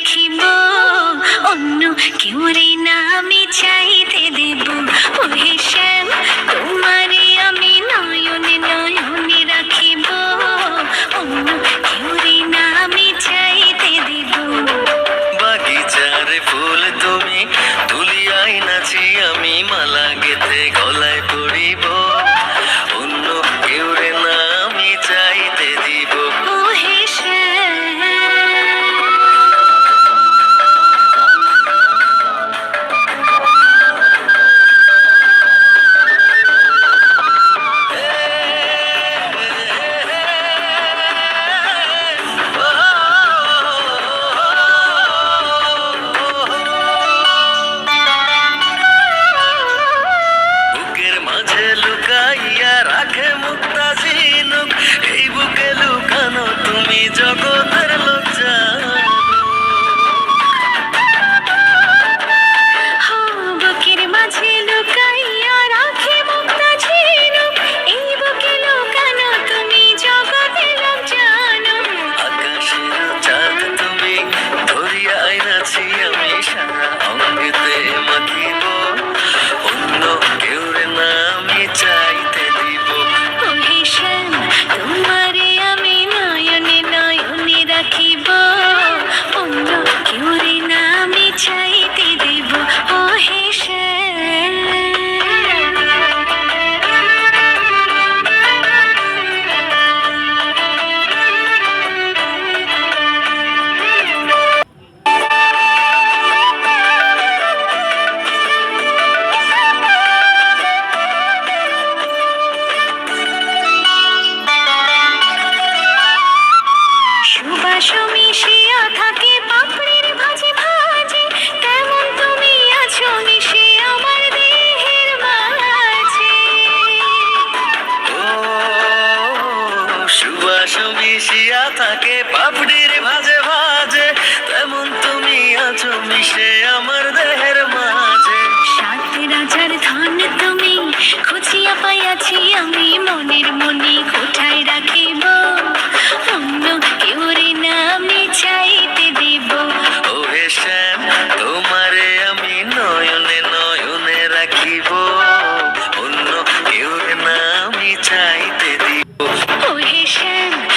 রাখিব অন্য কেউ রে নামে চাইতে দেব। ওহে শ্যাম, তোমারে আমি নয়নে নয়নে রাখিব। অন্য কেউ রে নামে চাইতে দেব। বাগিচার ফুল তুমি তুলিয়াই নাচি, আমি মালা গেতে গলায় পড়িব। লুকাইয়া রাখে মুক্তা ঝিনুক এই বুকে লুকানো তুমি জগতের মিশিয়া থাকে পাপড়ির ভাজে ভাজ Oh, hey, Shem.